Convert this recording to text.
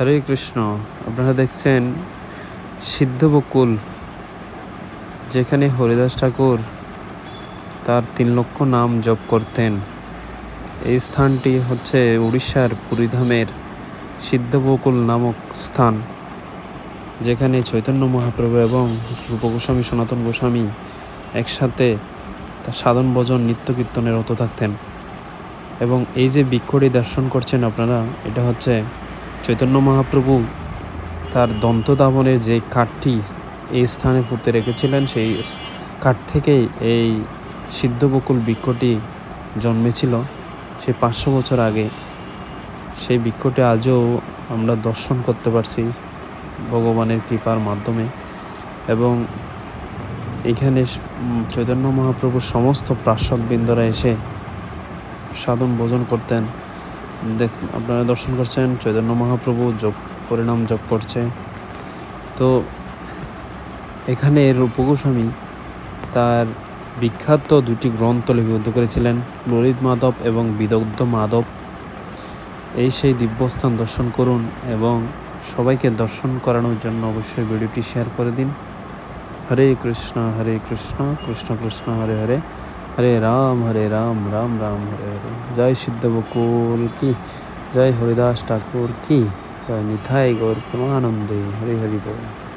হরে কৃষ্ণ, আপনারা দেখছেন সিদ্ধ বকুল, যেখানে হরিদাস ঠাকুর তার তিন লক্ষ নাম জপ করতেন। এই স্থানটি হচ্ছে উড়িষ্যার পুরীধামের সিদ্ধ বকুল নামক স্থান, যেখানে চৈতন্য মহাপ্রভু এবং রূপ গোস্বামী, সনাতন গোস্বামী একসাথে তার সাধন ভজন, নিত্য কীর্তনে রত থাকতেন। এবং এই যে বৃক্ষটি দর্শন করছেন আপনারা, এটা হচ্ছে চৈতন্য মহাপ্রভু তার দন্তদাবনের যে কাঠটি এই স্থানে পুঁতে রেখেছিলেন, সেই কাঠ থেকেই এই সিদ্ধবকুল বৃক্ষটি জন্মেছিল। সে পাঁচশো বছর আগে। সেই বৃক্ষটি আজও আমরা দর্শন করতে পারছি ভগবানের কৃপার মাধ্যমে এবং এখানে চৈতন্য মহাপ্রভুর সমস্ত প্রাশ্বকবৃন্দরা এসে সাধন ভোজন করতেন। দেখ, আপনারা দর্শন করছেন, চৈতন্য মহাপ্রভু জপ পরিণাম যোগ করছে। তো এখানে রূপগোস্বামী তার বিখ্যাত দুটি গ্রন্থ লিপিবদ্ধ করেছিলেন, ললিত মাধব এবং বিদগ্ধ মাধব। এই সেই দিব্যস্থান দর্শন করুন এবং সবাইকে দর্শন করানোর জন্য অবশ্যই ভিডিওটি শেয়ার করে দিন। হরে কৃষ্ণ হরে কৃষ্ণ কৃষ্ণ কৃষ্ণ, হরে হরে। হরে রাম হরে রাম রাম রাম, হরে হরে। জয় সিদ্ধ বকুল কি? জয় হরিদাস ঠাকুর কি? জয় নিথাই গৌর প্রমানন্দে। হরে হরি বল।